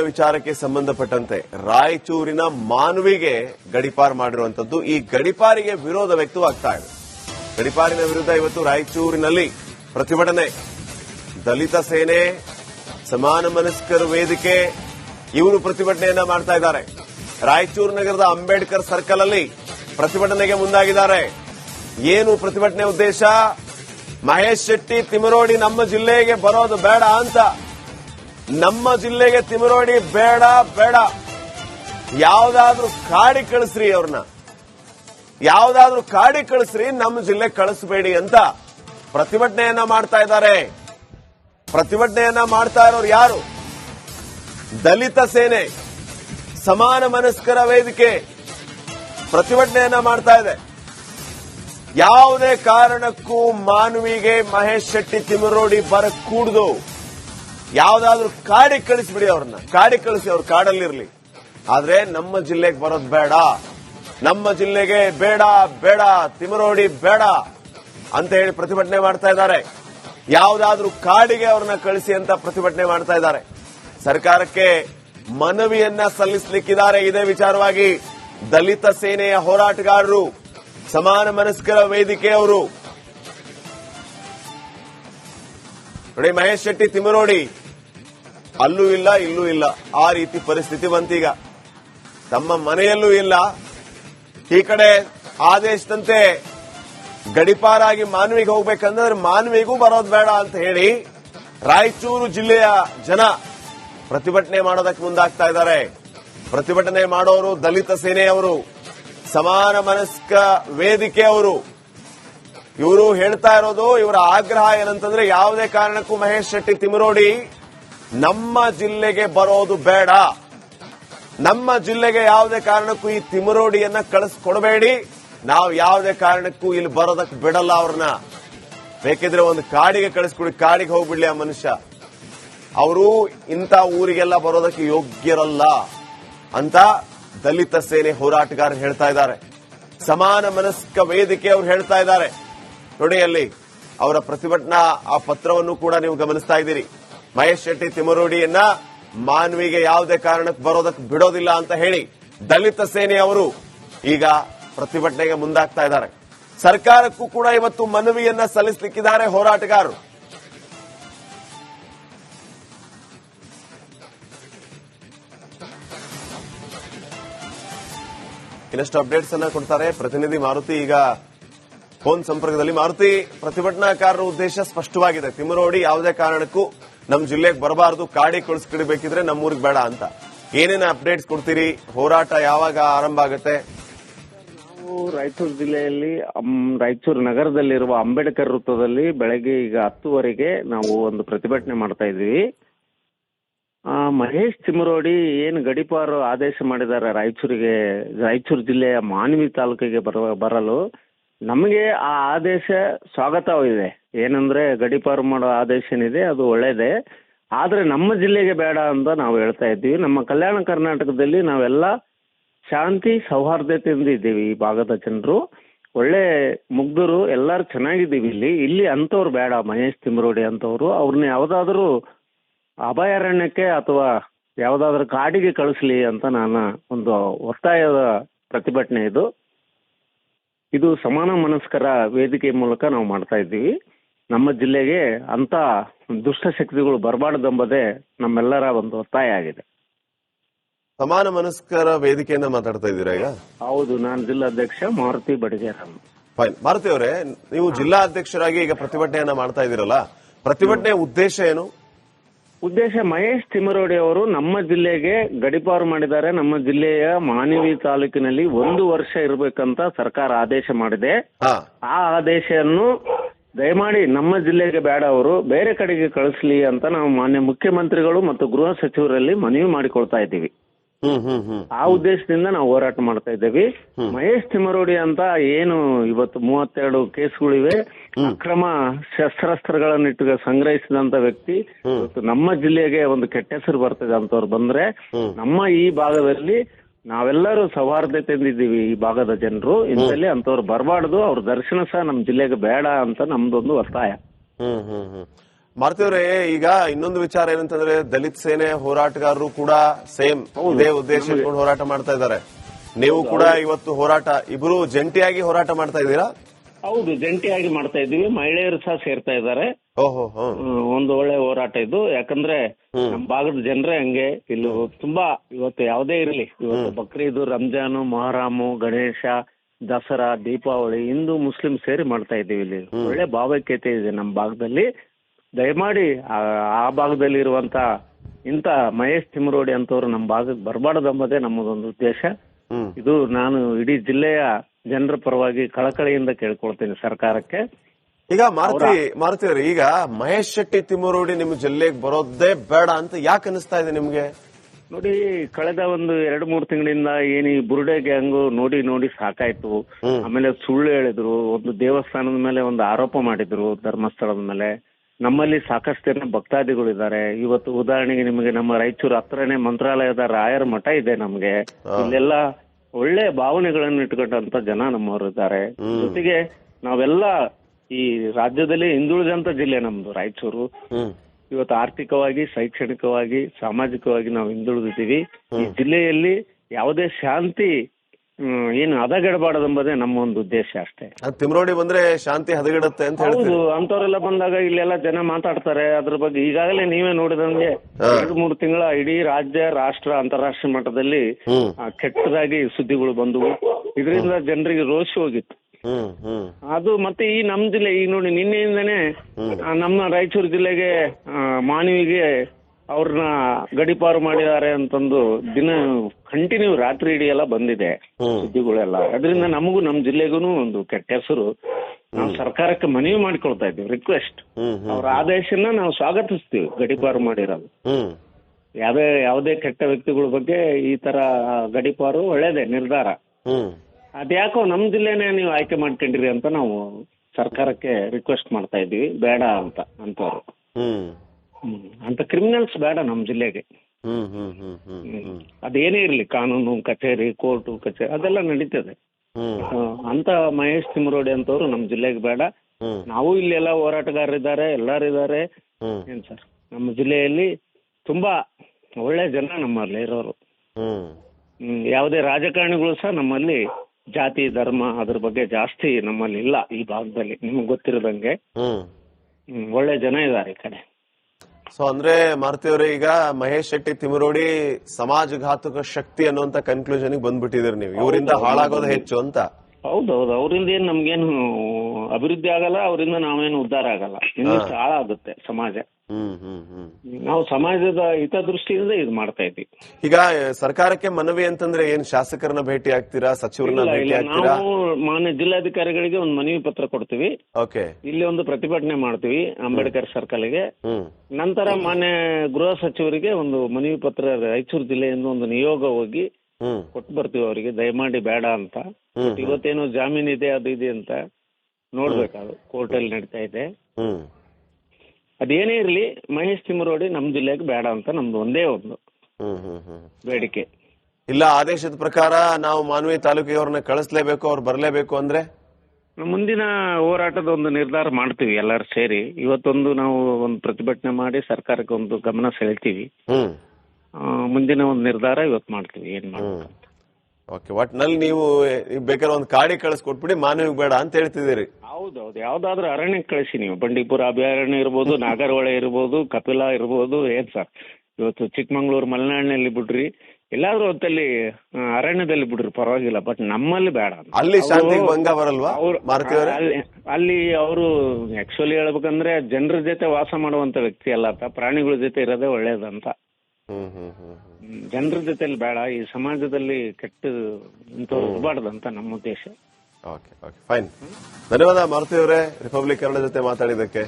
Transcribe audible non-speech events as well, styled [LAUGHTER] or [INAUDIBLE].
ವಿಚಾರಕ್ಕೆ ಸಂಬಂಧಪಟ್ಟಂತೆ ರಾಯಚೂರಿನ ಮಾನವಿಗೆ ಗಡಿಪಾರ್ ಮಾಡಿರುವಂತದ್ದು ಈ ಗಡಿಪಾರಿಗೆ ವಿರೋಧ ವ್ಯಕ್ತವಾಗ್ತಾ ಇದೆ. ಗಡಿಪಾರಿನ ವಿರುದ್ಧ ಇವತ್ತು ರಾಯಚೂರಿನಲ್ಲಿ ಪ್ರತಿಭಟನೆ. ದಲಿತ ಸೇನೆ, ಸಮಾನ ಮನಸ್ಕರ ವೇದಿಕೆ ಇವರು ಪ್ರತಿಭಟನೆಯನ್ನ ಮಾಡ್ತಾ ಇದ್ದಾರೆ. ರಾಯಚೂರು ನಗರದ ಅಂಬೇಡ್ಕರ್ ಸರ್ಕಲ್ ಅಲ್ಲಿ ಪ್ರತಿಭಟನೆಗೆ ಮುಂದಾಗಿದ್ದಾರೆ. ಏನು ಪ್ರತಿಭಟನೆ ಉದ್ದೇಶ? ಮಹೇಶ್ ಶೆಟ್ಟಿ ತಿಮರೋಡಿ ನಮ್ಮ ಜಿಲ್ಲೆಗೆ ಬರೋದು ಬೇಡ ಅಂತ ನಮ್ಮ ಜಿಲ್ಲೆಗೆ ತಿಮರೋಡಿ ಬೇಡ ಬೇಡ. ಯಾವ್ದಾದ್ರೂ ಕಾಡಿ ಕಳಿಸ್ರಿ ಅವ್ರನ್ನ. ಯಾವ್ದಾದ್ರೂ ಕಾಡಿ ಕಳಿಸ್ರಿ, ನಮ್ಮ ಜಿಲ್ಲೆ ಕಳಿಸ್ಬೇಡಿ ಅಂತ ಪ್ರತಿಭಟನೆಯನ್ನ ಮಾಡ್ತಾ ಇದ್ದಾರೆ. ಪ್ರತಿಭಟನೆಯನ್ನ ಮಾಡ್ತಾ ಇರೋರು ಯಾರು? ದಲಿತ ಸೇನೆ, ಸಮಾನ ಮನಸ್ಕರ ವೇದಿಕೆ ಪ್ರತಿಭಟನೆಯನ್ನ ಮಾಡ್ತಾ ಇದೆ. ಯಾವುದೇ ಕಾರಣಕ್ಕೂ ಮಾನವಿಗೆ ಮಹೇಶ್ ಶೆಟ್ಟಿ ತಿಮರೋಡಿ ಬರಕೂಡ್ದು. ಯಾವ್ದಾದ್ರೂ ಕಾಡಿಗೆ ಕಳಿಸ್ಬಿಡಿ ಅವ್ರನ್ನ. ಕಾಡಿಗೆ ಕಳಿಸಿ ಅವ್ರ ಕಾಡಲ್ಲಿರ್ಲಿ. ಆದ್ರೆ ನಮ್ಮ ಜಿಲ್ಲೆಗೆ ಬರೋದು ಬೇಡ. ನಮ್ಮ ಜಿಲ್ಲೆಗೆ ಬೇಡ ಬೇಡ, ತಿಮರೋಡಿ ಬೇಡ ಅಂತ ಹೇಳಿ ಪ್ರತಿಭಟನೆ ಮಾಡ್ತಾ ಇದ್ದಾರೆ. ಯಾವ್ದಾದ್ರೂ ಕಾಡಿಗೆ ಅವ್ರನ್ನ ಕಳಿಸಿ ಅಂತ ಪ್ರತಿಭಟನೆ ಮಾಡ್ತಾ ಇದ್ದಾರೆ. ಸರ್ಕಾರಕ್ಕೆ ಮನವಿಯನ್ನ ಸಲ್ಲಿಸಲಿಕ್ಕಿದ್ದಾರೆ ಇದೇ ವಿಚಾರವಾಗಿ. ದಲಿತ ಸೇನೆಯ ಹೋರಾಟಗಾರರು, ಸಮಾನ ಮನಸ್ಕರ ವೇದಿಕೆಯವರು ನೋಡಿ, ಮಹೇಶ್ ಶೆಟ್ಟಿ ತಿಮರೋಡಿ ಅಲ್ಲೂ ಇಲ್ಲ, ಇಲ್ಲೂ ಇಲ್ಲ. ಆ ರೀತಿ ಪರಿಸ್ಥಿತಿ ಬಂತೀಗ. ತಮ್ಮ ಮನೆಯಲ್ಲೂ ಇಲ್ಲ. ಈ ಕಡೆ ಆದೇಶದಂತೆ ಗಡಿಪಾರಾಗಿ ಮಾನವಿಗೆ ಹೋಗ್ಬೇಕಂದ್ರೆ ಮಾನ್ವಿಗೂ ಬರೋದು ಬೇಡ ಅಂತ ಹೇಳಿ ರಾಯಚೂರು ಜಿಲ್ಲೆಯ ಜನ ಪ್ರತಿಭಟನೆ ಮಾಡೋದಕ್ಕೆ ಮುಂದಾಗ್ತಾ ಇದ್ದಾರೆ. ಪ್ರತಿಭಟನೆ ಮಾಡೋರು ದಲಿತ ಸೇನೆಯವರು, ಸಮಾನ ಮನಸ್ಕ ವೇದಿಕೆಯವರು ಇವರು ಹೇಳ್ತಾ ಇರೋದು, ಇವರ ಆಗ್ರಹ ಏನಂತಂದ್ರೆ ಯಾವುದೇ ಕಾರಣಕ್ಕೂ ಮಹೇಶ್ ಶೆಟ್ಟಿ ತಿಮರೋಡಿ ನಮ್ಮ ಜಿಲ್ಲೆಗೆ ಬರೋದು ಬೇಡ. ನಮ್ಮ ಜಿಲ್ಲೆಗೆ ಯಾವುದೇ ಕಾರಣಕ್ಕೂ ಈ ತಿಮರೋಡಿಯನ್ನ ಕಳಿಸ್ಕೊಡಬೇಡಿ. ನಾವು ಯಾವುದೇ ಕಾರಣಕ್ಕೂ ಇಲ್ಲಿ ಬರೋದಕ್ಕೆ ಬಿಡಲ್ಲ ಅವ್ರನ್ನ. ಬೇಕಿದ್ರೆ ಒಂದು ಕಾಡಿಗೆ ಕಳಿಸ್ಕೊಡಿ, ಕಾಡಿಗೆ ಹೋಗ್ಬಿಡ್ಲಿ ಆ ಮನುಷ್ಯ. ಅವರು ಇಂಥ ಊರಿಗೆಲ್ಲ ಬರೋದಕ್ಕೆ ಯೋಗ್ಯರಲ್ಲ ಅಂತ ದಲಿತ ಸೇನೆ ಹೋರಾಟಗಾರರು ಹೇಳ್ತಾ ಇದ್ದಾರೆ. ಸಮಾನ ಮನಸ್ಕ ವೇದಿಕೆ ಅವರು ಹೇಳ್ತಾ ಇದ್ದಾರೆ. ನೋಡಿ ಅಲ್ಲಿ ಅವರ ಪ್ರತಿಭಟನಾ, ಆ ಪತ್ರವನ್ನು ಕೂಡ ನೀವು ಗಮನಿಸ್ತಾ ಇದ್ದೀರಿ. ಮಹೇಶ್ ಶೆಟ್ಟಿ ತಿಮರೂಡಿಯನ್ನ ಮಾನ್ವಿಗೆ ಯಾವುದೇ ಕಾರಣಕ್ಕೆ ಬರೋದಕ್ಕೆ ಬಿಡೋದಿಲ್ಲ ಅಂತ ಹೇಳಿ ದಲಿತ ಸೇನೆ ಅವರು ಈಗ ಪ್ರತಿಭಟನೆಗೆ ಮುಂದಾಗ್ತಾ ಇದ್ದಾರೆ. ಸರ್ಕಾರಕ್ಕೂ ಕೂಡ ಇವತ್ತು ಮನವಿಯನ್ನ ಸಲ್ಲಿಸಲಿಕ್ಕಿದ್ದಾರೆ ಹೋರಾಟಗಾರರು. ಇನ್ನಷ್ಟು ಅಪ್ಡೇಟ್ಸ್ ಅನ್ನ ಕೊಡ್ತಾರೆ. ಪ್ರತಿನಿಧಿ ಮಾರುತಿ ಈಗ ಫೋನ್ ಸಂಪರ್ಕದಲ್ಲಿ ಮಾರುತಿ ಪ್ರತಿಭಟನಾಕಾರರ ಉದ್ದೇಶ ಸ್ಪಷ್ಟವಾಗಿದೆ. ತಿಮ್ಮರೋಡಿ ಯಾವುದೇ ಕಾರಣಕ್ಕೂ ನಮ್ಮ ಜಿಲ್ಲೆಗೆ ಬರಬಾರದು ಕಾಡಿ ಕಳಿಸ್ಕಿಡಬೇಕಿದ್ರೆ ನಮ್ಮೂರಿಗೆ ಬೇಡ ಅಂತ. ಏನೇನು ಅಪ್ಡೇಟ್ಸ್ ಕೊಡ್ತೀರಿ? ಹೋರಾಟ ಯಾವಾಗ ಆರಂಭ ಆಗುತ್ತೆ? ನಾವು ರಾಯಚೂರು ಜಿಲ್ಲೆಯಲ್ಲಿ ರಾಯಚೂರು ನಗರದಲ್ಲಿರುವ ಅಂಬೇಡ್ಕರ್ ವೃತ್ತದಲ್ಲಿ ಬೆಳಗ್ಗೆ ಈಗ ಹತ್ತುವರೆಗೆ ನಾವು ಒಂದು ಪ್ರತಿಭಟನೆ ಮಾಡ್ತಾ ಇದ್ವಿ ಆ, ಮಹೇಶ್ ತಿಮರೋಡಿ ಏನು ಗಡಿಪಾರು ಆದೇಶ ಮಾಡಿದ್ದಾರೆ ರಾಯಚೂರಿಗೆ ರಾಯಚೂರು ಜಿಲ್ಲೆಯ ಮಾನವಿ ತಾಲೂಕಿಗೆ ಬರ ಬರಲು. ನಮಗೆ ಆ ಆದೇಶ ಸ್ವಾಗತವಿದೆ ಏನಂದ್ರೆ ಗಡಿಪಾರು ಮಾಡೋ ಆದೇಶ ಏನಿದೆ, ಅದು ಒಳ್ಳೇದೇ. ಆದ್ರೆ ನಮ್ಮ ಜಿಲ್ಲೆಗೆ ಬೇಡ ಅಂತ ನಾವು ಹೇಳ್ತಾ ಇದ್ದೀವಿ. ನಮ್ಮ ಕಲ್ಯಾಣ ಕರ್ನಾಟಕದಲ್ಲಿ ನಾವೆಲ್ಲ ಶಾಂತಿ ಸೌಹಾರ್ದತೆಯಿಂದ ಇದ್ದೀವಿ ಈ ಭಾಗದ ಜನರು. ಒಳ್ಳೆ ಮುಗ್ಧರು, ಎಲ್ಲರೂ ಚೆನ್ನಾಗಿದ್ದೀವಿ ಇಲ್ಲಿ. ಇಲ್ಲಿ ಅಂಥವ್ರು ಬೇಡ, ಮಹೇಶ್ ತಿಮ್ರೋಡಿ ಅಂತವ್ರು ಅವ್ರನ್ನ ಯಾವುದಾದ್ರೂ ಅಭಯಾರಣ್ಯಕ್ಕೆ ಅಥವಾ ಯಾವುದಾದ್ರೂ ಕಾಡಿಗೆ ಕಳಿಸ್ಲಿ ಅಂತ ನಾನು ಒಂದು ಒತ್ತಾಯದ ಪ್ರತಿಭಟನೆ ಇದು. ಇದು ಸಮಾನ ಮನಸ್ಕರ ವೇದಿಕೆ ಮೂಲಕ ನಾವು ಮಾಡ್ತಾ ಇದ್ದೀವಿ. ನಮ್ಮ ಜಿಲ್ಲೆಗೆ ಅಂತ ದುಷ್ಟಶಕ್ತಿಗಳು ಬರಬಾರ್ದೆಂಬುದೇ ನಮ್ಮೆಲ್ಲರ ಒಂದು ಒತ್ತಾಯ ಆಗಿದೆ. ಸಮಾನ ಮನಸ್ಕರ ವೇದಿಕೆಯಿಂದ ಮಾತಾಡ್ತಾ ಇದ್ದೀರಾ ಈಗ? ಹೌದು ನಾನು ಜಿಲ್ಲಾಧ್ಯಕ್ಷ ಮಾರುತಿ ಬಡಿಗೇರ ಫೈನ್ ಮಾರುತಿ ಅವರೇ ನೀವು ಜಿಲ್ಲಾ ಅಧ್ಯಕ್ಷರಾಗಿ ಈಗ ಪ್ರತಿಭಟನೆಯನ್ನ ಮಾಡ್ತಾ ಇದೀರಲ್ಲ ಪ್ರತಿಭಟನೆಯ ಉದ್ದೇಶ ಏನು? ಉದ್ದೇಶ ಮಹೇಶ್ ತಿಮರೋಡಿ ಅವರು ನಮ್ಮ ಜಿಲ್ಲೆಗೆ ಗಡಿಪಾರು ಮಾಡಿದ್ದಾರೆ. ನಮ್ಮ ಜಿಲ್ಲೆಯ ಮಾನವಿ ತಾಲೂಕಿನಲ್ಲಿ ಒಂದು ವರ್ಷ ಇರಬೇಕಂತ ಸರ್ಕಾರ ಆದೇಶ ಮಾಡಿದೆ. ಆ ಆದೇಶವನ್ನು ದಯಮಾಡಿ ನಮ್ಮ ಜಿಲ್ಲೆಗೆ ಬೇಡ ಅವರು. ಬೇರೆ ಕಡೆಗೆ ಕಳಿಸ್ಲಿ ಅಂತ ನಾವು ಮಾನ್ಯ ಮುಖ್ಯಮಂತ್ರಿಗಳು ಮತ್ತು ಗೃಹ ಸಚಿವರಲ್ಲಿ ಮನವಿ ಮಾಡಿಕೊಳ್ತಾ ಇದ್ದೀವಿ. ಆ ಉದ್ದೇಶದಿಂದ ನಾವು ಹೋರಾಟ ಮಾಡ್ತಾ ಇದ್ದೇವೆ. ಮಹೇಶ್ ತಿಮರೋಡಿ ಅಂತ ಏನು ಇವತ್ತು ಮೂವತ್ತೆರಡು ಕೇಸ್ಗಳಿವೆ. ಅಕ್ರಮ ಶಸ್ತ್ರಾಸ್ತ್ರಗಳನ್ನು ಇಟ್ಟು ಸಂಗ್ರಹಿಸಿದಂತ ವ್ಯಕ್ತಿ. ಇವತ್ತು ನಮ್ಮ ಜಿಲ್ಲೆಗೆ ಒಂದು ಕೆಟ್ಟ ಹೆಸರು ಬರ್ತದೆ ಅಂತವ್ರು ಬಂದ್ರೆ ನಮ್ಮ ಈ ಭಾಗದಲ್ಲಿ ನಾವೆಲ್ಲರೂ ಸೌಹಾರ್ದತೆಯಿಂದ ಇದ್ದೀವಿ ಈ ಭಾಗದ ಜನರು. ಇಂದಲ್ಲಿ ಅಂತವ್ರು ಬರಬಾರ್ದು. ಅವ್ರ ದರ್ಶನ ಸಹ ನಮ್ಮ ಜಿಲ್ಲೆಗೆ ಬೇಡ ಅಂತ ನಮ್ದೊಂದು ಒತ್ತಾಯ. ಮಾರುತಿಯವರೇ ಈಗ ಇನ್ನೊಂದು ವಿಚಾರ ಏನಂತಂದ್ರೆ ದಲಿತ ಸೇನೆ ಹೋರಾಟಗಾರರು ಕೂಡ ಸೇಮ್ ಇದೇ ಉದ್ದೇಶ ಇಟ್ಕೊಂಡು ಹೋರಾಟ ಮಾಡ್ತಾ ಇದ್ದಾರೆ. ನೀವು ಕೂಡ ಇವತ್ತು ಹೋರಾಟ ಇಬ್ರು ಜಂಟಿಯಾಗಿ ಹೋರಾಟ ಮಾಡ್ತಾ ಇದ್ದೀರಾ? ಹೌದು ಜಂಟಿಯಾಗಿ ಮಾಡ್ತಾ ಇದೀವಿ ಮಹಿಳೆಯರು ಸಹ ಸೇರ್ತಾ ಇದ್ದಾರೆ. ಒಂದು ಒಳ್ಳೆ ಹೋರಾಟ ಇದು. ಯಾಕಂದ್ರೆ ನಮ್ಮ ಭಾಗದ ಜನರೇ ಹಂಗೆ. ಇಲ್ಲಿ ತುಂಬಾ ಇವತ್ತು ಯಾವುದೇ ಇರಲಿ. ಇವತ್ತು ಬಕ್ರೀದ್ ರಂಜಾನ್ ಮೊಹರಾಮು ಗಣೇಶ ದಸರಾ ದೀಪಾವಳಿ ಹಿಂದೂ ಮುಸ್ಲಿಂ ಸೇರಿ ಮಾಡ್ತಾ ಇದೀವಿ ಇಲ್ಲಿ. ಒಳ್ಳೆ ಭಾವೈಕ್ಯತೆ ಇದೆ ನಮ್ಮ ಭಾಗದಲ್ಲಿ. ದಯಮಾಡಿ ಆ ಭಾಗದಲ್ಲಿ ಇರುವಂತ ಇಂತ ಮಹೇಶ್ ತಿಮರೋಡಿ ಅಂತವ್ರು ನಮ್ಮ ಭಾಗಕ್ಕೆ ಬರಬಾರ್ದು ಎಂಬುದೇ ನಮ್ಮದೊಂದು ಉದ್ದೇಶ. ಇದು ನಾನು ಇಡೀ ಜಿಲ್ಲೆಯ ಜನರ ಪರವಾಗಿ ಕಳಕಳಿಯಿಂದ ಕೇಳ್ಕೊಳ್ತೀನಿ ಸರ್ಕಾರಕ್ಕೆ. ಈಗ ಮಾರುತಿ ಮಾರುತಿಯವ್ರೆ ಈಗ ಮಹೇಶ್ ಶೆಟ್ಟಿ ತಿಮ್ಮರೋಡಿ ನಿಮ್ಮ ಜಿಲ್ಲೆಗೆ ಬರೋದೇ ಬೇಡ ಅಂತ ಯಾಕೆ ಅನಿಸ್ತಾ ಇದೆ ನಿಮ್ಗೆ? ನೋಡಿ ಕಳೆದ ಒಂದು ಎರಡು ಮೂರು ತಿಂಗಳಿಂದ ಏನು ಈ ಬುರುಡೆ ಗ್ಯಾಂಗು ನೋಡಿ ನೋಡಿ ಸಾಕಾಯ್ತು. ಆಮೇಲೆ ಸುಳ್ಳು ಹೇಳಿದ್ರು ಒಂದು ದೇವಸ್ಥಾನದ ಮೇಲೆ ಒಂದು ಆರೋಪ ಮಾಡಿದ್ರು ಧರ್ಮಸ್ಥಳದ ಮೇಲೆ. ನಮ್ಮಲ್ಲಿ ಸಾಕಷ್ಟು ಜನ ಭಕ್ತಾದಿಗಳಿದ್ದಾರೆ ಇವತ್ತು ಉದಾಹರಣೆಗೆ ನಿಮಗೆ ನಮ್ಮ ರಾಯಚೂರು ಹತ್ರನೇ ಮಂತ್ರಾಲಯದ ರಾಯರ ಮಠ ಇದೆ ನಮ್ಗೆ. ಇಲ್ಲೆಲ್ಲ ಒಳ್ಳೆ ಭಾವನೆಗಳನ್ನು ಇಟ್ಕೊಂಡಂತ ಜನ ನಮ್ಮವರು ಇದ್ದಾರೆ. ಜೊತೆಗೆ ನಾವೆಲ್ಲ ಈ ರಾಜ್ಯದಲ್ಲಿ ಹಿಂದುಳಿದಂತ ಜಿಲ್ಲೆ ನಮ್ದು ರಾಯಚೂರು. ಇವತ್ತು ಆರ್ಥಿಕವಾಗಿ ಶೈಕ್ಷಣಿಕವಾಗಿ ಸಾಮಾಜಿಕವಾಗಿ ನಾವು ಹಿಂದುಳಿದಿದ್ದೀವಿ. ಈ ಜಿಲ್ಲೆಯಲ್ಲಿ ಯಾವುದೇ ಶಾಂತಿ ಹ್ಮ್, ಏನು ಹದಗೆಡಬಾರದೆಂಬುದೇ ನಮ್ಮ ಒಂದು ಉದ್ದೇಶ ಅಷ್ಟೇ. ಅದ್ ಬಂದ್ರೆ ಶಾಂತಿ ಹದಗೆಡುತ್ತೆ ಅಂತ ಹೇಳ್ತೀರಿ. ಹೌದು ಅಂತವರೆಲ್ಲ ಬಂದಾಗ ಇಲ್ಲೆಲ್ಲ ಜನ ಮಾತಾಡ್ತಾರೆ. ಅದ್ರ ಬಗ್ಗೆ ಈಗಾಗಲೇ ನೀವೇ ನೋಡಿದಂಗೆ ಎರಡು ಮೂರು ತಿಂಗಳ ಇಡೀ ರಾಜ್ಯ ರಾಷ್ಟ್ರ ಅಂತಾರಾಷ್ಟ್ರೀಯ ಮಟ್ಟದಲ್ಲಿ ಹ್ಮ್. ಆ, ಕೆಟ್ಟದಾಗಿ ಸುದ್ದಿಗಳು ಬಂದವು. ಇದರಿಂದ ಜನರಿಗೆ ರೋಷ ಹೋಗಿತ್ತು. ಹ್ಮ್ ಹ್ಮ್. ಅದು ಮತ್ತೆ ಈ ನಮ್ ಜಿಲ್ಲೆ ಈಗ ನೋಡಿ ನಿನ್ನೆಯಿಂದನೇ ಆ, ನಮ್ಮ ರಾಯಚೂರು ಜಿಲ್ಲೆಗೆ ಆ, ಮಾನವಿಗೆ ಅವ್ರನ್ನ ಗಡಿಪಾರು ಮಾಡಿದ್ದಾರೆ ಅಂತಂದು ದಿನ ಕಂಟಿನ್ಯೂ ರಾತ್ರಿ ಇಡೀ ಎಲ್ಲ ಬಂದಿದೆ. ಸುದ್ದಿಗಳೆಲ್ಲ. ಅದರಿಂದ ನಮಗೂ ನಮ್ಮ ಜಿಲ್ಲೆಗೂ ಒಂದು ಕೆಟ್ಟ ಹೆಸರು. ನಾವು ಸರ್ಕಾರಕ್ಕೆ ಮನವಿ ಮಾಡ್ಕೊಳ್ತಾ ಇದ್ದೀವಿ ರಿಕ್ವೆಸ್ಟ್ ಅವ್ರ ಆದೇಶನ ನಾವು ಸ್ವಾಗತಿಸ್ತೀವಿ ಗಡಿಪಾರು ಮಾಡಿರೋದು. ಯಾವ್ದೇ ಯಾವುದೇ ಕೆಟ್ಟ ವ್ಯಕ್ತಿಗಳ ಬಗ್ಗೆ ಈ ತರ ಗಡಿಪಾರು ಒಳ್ಳೇದೇ ನಿರ್ಧಾರ. ಅದ್ಯಾಕೋ ನಮ್ ಜಿಲ್ಲೆನೇ ನೀವು ಆಯ್ಕೆ ಮಾಡ್ಕೊಂಡಿರಿ ಅಂತ ನಾವು ಸರ್ಕಾರಕ್ಕೆ ರಿಕ್ವೆಸ್ಟ್ ಮಾಡ್ತಾ ಇದ್ದೀವಿ ಬೇಡ ಅಂತ ಅಂತವ್ರು. ಅಂತ ಕ್ರಿಮಿನಲ್ಸ್ ಬೇಡ ನಮ್ಮ ಜಿಲ್ಲೆಗೆ. ಅದೇನೇ ಇರಲಿ ಕಾನೂನು ಕಚೇರಿ ಕೋರ್ಟು ಕಚೇರಿ ಅದೆಲ್ಲ ನಡೀತದೆ. ಅಂತ ಮಹೇಶ್ ತಿಮರೋಡಿ ಅಂತವ್ರು ನಮ್ಮ ಜಿಲ್ಲೆಗೆ ಬೇಡ. ನಾವು ನಾವು ಎಲ್ಲ ಹೋರಾಟಗಾರರಿದ್ದಾರೆ ಎಲ್ಲರಿದ್ದಾರೆ ಇದ್ದಾರೆ. ಏನ್ ಸರ್? ನಮ್ಮ ಜಿಲ್ಲೆಯಲ್ಲಿ ತುಂಬಾ ಒಳ್ಳೆ ಜನ ನಮ್ಮಲ್ಲಿ ಇರೋರು. ಯಾವುದೇ ರಾಜಕಾರಣಿಗಳು ಸಹ ನಮ್ಮಲ್ಲಿ ಜಾತಿ ಧರ್ಮ ಅದ್ರ ಬಗ್ಗೆ ಜಾಸ್ತಿ ನಮ್ಮಲ್ಲಿ ಇಲ್ಲ ಈ ಭಾಗದಲ್ಲಿ. ನಿಮ್ಗೆ ಗೊತ್ತಿರದಂಗೆ. ಒಳ್ಳೆ ಜನ ಇದ್ದಾರೆ ಈ ಕಡೆ. ಸೊ ಅಂದ್ರೆ ಮಾರುತಿಯವರೇ ಈಗ ಮಹೇಶ್ ಶೆಟ್ಟಿ ತಿಮರೋಡಿ ಸಮಾಜಘಾತಕ ಶಕ್ತಿ ಅನ್ನುವಂತ ಕನ್ಕ್ಲೂಷನ್ ಬಂದ್ಬಿಟ್ಟಿದ್ರಿ ನೀವು. ಇವರಿಂದ ಹಾಳಾಗೋದು ಹೆಚ್ಚು ಅಂತ. ಹೌದೌದು. ಅವರಿಂದ ಏನ್ ನಮ್ಗೇನು ಅಭಿವೃದ್ಧಿ ಆಗಲ್ಲ ಅವರಿಂದ ನಾವೇನು ಉದ್ಧಾರ ಆಗಲ್ಲ. ಇನ್ನಷ್ಟು ಹಾಳಾಗುತ್ತೆ ಸಮಾಜ. ಹ್ಮ್ ಹ್ಮ್ ಹ್ಮ್. ನಾವು ಸಮಾಜದ ಹಿತದೃಷ್ಟಿಯಿಂದ ಇದು ಮಾಡ್ತಾ ಇದ್ದೀವಿ ಈಗ ಸರ್ಕಾರಕ್ಕೆ ಮನವಿ ಅಂತಂದ್ರೆ ಏನ್ ಶಾಸಕರನ್ನ ಭೇಟಿ ಆಗ್ತೀರಾ? ಸಚಿವರನ್ನ ಭೇಟಿ ಆಗ್ತೀರಾ? ನಾವು ಮಾನ್ಯ ಜಿಲ್ಲಾಧಿಕಾರಿಗಳಿಗೆ ಒಂದು ಮನವಿ ಪತ್ರ ಕೊಡ್ತೀವಿ. ಓಕೆ. ಇಲ್ಲಿ ಒಂದು ಪ್ರತಿಭಟನೆ ಮಾಡ್ತೀವಿ ಅಂಬೇಡ್ಕರ್ ಸರ್ಕಲ್ಗೆ ನಂತರ ಮಾನ್ಯ ಗೃಹ ಸಚಿವರಿಗೆ ಒಂದು ಮನವಿ ಪತ್ರ ರಾಯಚೂರು ಜಿಲ್ಲೆಯಿಂದ ಒಂದು ನಿಯೋಗ ಹೋಗಿ ಕೊಟ್ಟು ಬರ್ತೀವಿ ಅವರಿಗೆ. ದಯಮಾಡಿ ಬೇಡ ಅಂತ. ಇವತ್ತೇನೋ ಜಾಮೀನ್ ಇದೆ ಅದು ಇದೆ ಅಂತ ನೋಡ್ಬೇಕಾದ್ರು ಕೋರ್ಟ್ ಅಲ್ಲಿ ನಡೀತಾ ಇದೆ. ಅದೇನೇ ಇರಲಿ ಮಹೇಶ್ ತಿಮ್ಮರೋಡಿ ನಮ್ಮ ಜಿಲ್ಲೆಗೆ ಬೇಡ ಅಂತ ನಮ್ದು ಒಂದೇ ಒಂದು ಹ್ಮ್ ಹ್ಮ್ ಹ್ಮ್. ಬೇಡಿಕೆ. ಇಲ್ಲ ಆದೇಶದ ಪ್ರಕಾರ ನಾವು ಮಾನ್ವಿ ತಾಲೂಕಿಗೆ ಕಳಿಸ್ಲೇಬೇಕು ಅವ್ರು ಬರಲೇಬೇಕು ಅಂದ್ರೆ? ಮುಂದಿನ ಹೋರಾಟದ ಒಂದು ನಿರ್ಧಾರ ಮಾಡ್ತೀವಿ ಎಲ್ಲರೂ ಸೇರಿ. ಇವತ್ತೊಂದು ನಾವು ಒಂದು ಪ್ರತಿಭಟನೆ ಮಾಡಿ ಸರ್ಕಾರಕ್ಕೆ ಒಂದು ಗಮನ ಸೆಳಿತೀವಿ. ಹ್ಮ್. ಆ, ಮುಂದಿನ ಒಂದು ನಿರ್ಧಾರ ಇವತ್ತು ಮಾಡ್ತೀವಿ. ಏನ್ ಅಂತ. ಓಕೆ ಒಟ್ನಲ್ಲಿ ನೀವು ನೀವು ಬೇಕಾದ್ರೆ ಒಂದು ಕಾಡಿ ಕಳಿಸ್ಕೊಟ್ಬಿಡಿ ಮಾನವಿಗೆ ಬೇಡ ಅಂತ ಹೇಳ್ತಿದ್ದೀರಿ. ಹೌದೌದು ಯಾವ್ದಾದ್ರು ಅರಣ್ಯ ಕಳಿಸಿ ನೀವು. ಬಂಡೀಪುರ ಅಭಯಾರಣ್ಯ ಇರ್ಬೋದು [LAUGHS] ನಾಗರಹೊಳೆ ಇರ್ಬೋದು ಕಪಿಲಾ ಇರ್ಬೋದು ಏನ್ ಸರ್? ಇವತ್ತು ಚಿಕ್ಕಮಂಗ್ಳೂರು ಮಲೆನಾಡಿನಲ್ಲಿ ಬಿಡ್ರಿ. ಎಲ್ಲಾದ್ರೂ ಹೊತ್ತಲ್ಲಿ ಅರಣ್ಯದಲ್ಲಿ ಬಿಡ್ರಿ ಪರವಾಗಿಲ್ಲ. ಬಟ್ ನಮ್ಮಲ್ಲಿ ಬೇಡ. ಅಲ್ಲಿ ಭಂಗ ಬರಲ್ವಾ ಅಲ್ಲಿ ಅವರು ಆಕ್ಚುಲಿ ಹೇಳ್ಬೇಕಂದ್ರೆ ಜನರ ಜೊತೆ ವಾಸ ಮಾಡುವಂತ ವ್ಯಕ್ತಿ ಅಲ್ಲ ಅಂತ ಪ್ರಾಣಿಗಳ ಜೊತೆ ಇರೋದೇ ಒಳ್ಳೇದಂತ. ಹ್ಮ್ ಹ್ಮ್ ಹ್ಮ್. ಜನರ ಜೊತೆಲಿ ಬೇಡ ಈ ಸಮಾಜದಲ್ಲಿ ಕೆಟ್ಟ ಇರಬಾರ್ದು ಅಂತ ನಮ್ಮ ಉದ್ದೇಶ. ಓಕೆ ಓಕೆ ಫೈನ್ ಧನ್ಯವಾದ ಮಾರುತಿಯವರೇ ರಿಪಬ್ಲಿಕ್ ಕನ್ನಡ ಜೊತೆ ಮಾತಾಡಿದ್ದಕ್ಕೆ.